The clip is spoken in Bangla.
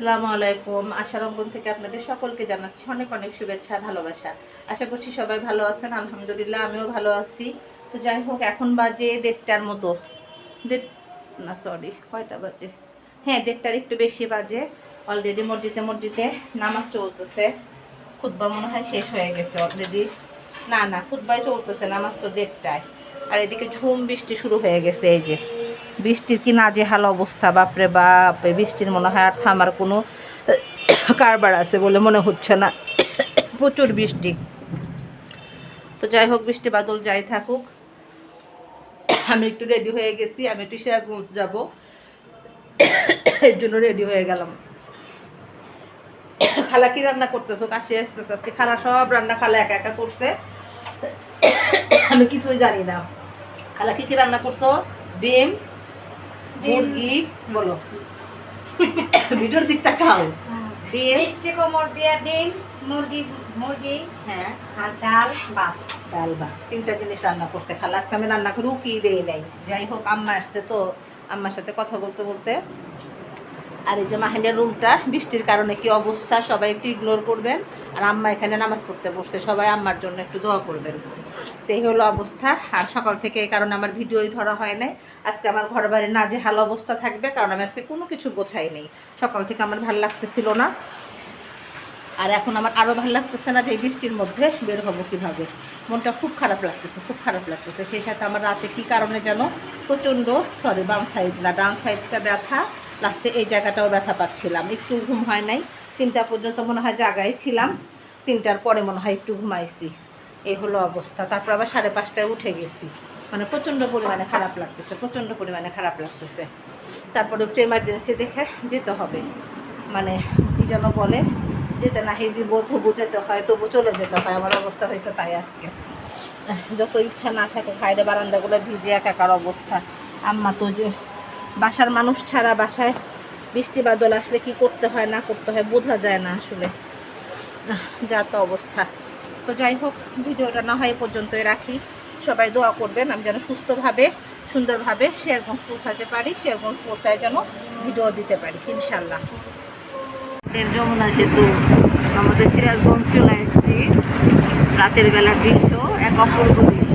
আসসালামু আলাইকুম। আশারঙ্গন থেকে আপনাদের সকলকে জানাচ্ছি অনেক অনেক শুভেচ্ছা, ভালোবাসা। আশা করছি সবাই ভালো আছেন, আলহামদুলিল্লাহ আমিও ভালো আছি। তো যাই হোক, এখন বাজে দেড়টার মতো। দেড় না সরি কয়টা বাজে? হ্যাঁ দেড়টার একটু বেশি বাজে। অলরেডি মসজিদে মসজিদে নামাজ চলতেছে। খুদ্া মনে হয় শেষ হয়ে গেছে অলরেডি না না খুদ্ায় চলতেছে, নামাজ তো দেড়টায়। আর এদিকে ঝুম বৃষ্টি শুরু হয়ে গেছে, এই যে। বৃষ্টির কি না নাজেহাল অবস্থা? বাপরে বাপ বৃষ্টির মনে হয় আর থামার কোনো কারবার আছে বলে মনে হচ্ছে না। প্রচুর বৃষ্টি। তো যাই হোক, বৃষ্টি বাদল যাই থাকুক। আমি একটু রেডি হয়ে গেছি, আমি একটু সিরাজগঞ্জ যাব। এর জন্য রেডি হয়ে গেলাম। খালা কি রান্না করতেছো? কাশি আসতেছে আজকে। খালা সব রান্না খালা একা একা করছে। আমি কিছুই জানি না। খালা কি কি রান্না করতো? ডিম মুরগি বলো। ভিডিওর দিকটা খাও ডিম। মিষ্টি কোমর দিয়া ডিম মুরগি মুরগি হ্যাঁ। আর ডাল ভাত। ডাল ভাত। তিনটা জিনিস রান্না করতে খালা। আজকে আমি রান্না করে উকিয়ে দেই নাই? যাই হোক আম্মা আসতে তো আম্মার সাথে কথা বলতে বলতে আর এই যে মাহিনের রুমটা, বৃষ্টির কারণে কি অবস্থা, সবাই একটু ইগনোর করবেন। আর আম্মা এখানে নামাজ পড়তে বসতে সবাই আম্মার জন্য একটু দোয়া করবেন। তো এই হলো অবস্থা। আর সকাল থেকে এই কারণে আমার ভিডিওই ধরা হয় নাই। আজকে আমার ঘর বাড়ি না যে হাল অবস্থা থাকবে, কারণ আমি আজকে কোনো কিছু গোছাই নেই। সকাল থেকে আমার ভালো লাগতেছিল না। আর এখন আমার আরও ভালো লাগতেছে না যে এই বৃষ্টির মধ্যে বের হব কীভাবে। মনটা খুব খারাপ লাগতেছে, খুব খারাপ লাগতেছে। সেই সাথে আমার রাতে কী কারণে যেন প্রচণ্ড সরি বাম সাইড না, ডান সাইডটা ব্যথা। লাস্টে এই জায়গাটাও ব্যথা পাচ্ছিলাম। একটু ঘুম হয় নাই, তিনটা পর্যন্ত মনে হয় জায়গায় ছিলাম। তিনটার পরে মনে হয় একটু ঘুমাইছি। এই হলো অবস্থা। তারপর আবার সাড়ে পাঁচটায় উঠে গেছি। মানে প্রচণ্ড পরিমাণে খারাপ লাগতেছে, প্রচণ্ড পরিমাণে খারাপ লাগতেছে। তারপরে একটু এমার্জেন্সি দেখে যেতে হবে। মানে কী যেন বলে, যেতে না হেদি তবু যেতে হয়, তবু চলে যেতে হয়। আমার অবস্থা হয়েছে তাই আজকে। যত ইচ্ছা না থাকে বাইরে বারান্দাগুলো ভিজে একাকার অবস্থা। আম্মা তো যে বাসার মানুষ ছাড়া বাসায় বৃষ্টি বাদল আসলে কি করতে হয়, না করতে হয় বোঝা যায় না আসলে। যা তো অবস্থা। তো যাই হোক, ভিডিওটা না হয় পর্যন্তই রাখি। সবাই দোয়া করবেন, আমি যেন সুস্থভাবে, সুন্দরভাবে শেয়ারগঞ্জ পৌঁছাতে পারি, শেয়ারগঞ্জ পৌঁছায় যেন ভিডিও দিতে পারি ইনশাল্লাহ যমুনা সেতু, আমাদের সিরাজগঞ্জ চলে এসেছি রাতের বেলার দৃশ্য, এক অপূর্ব দৃশ্য।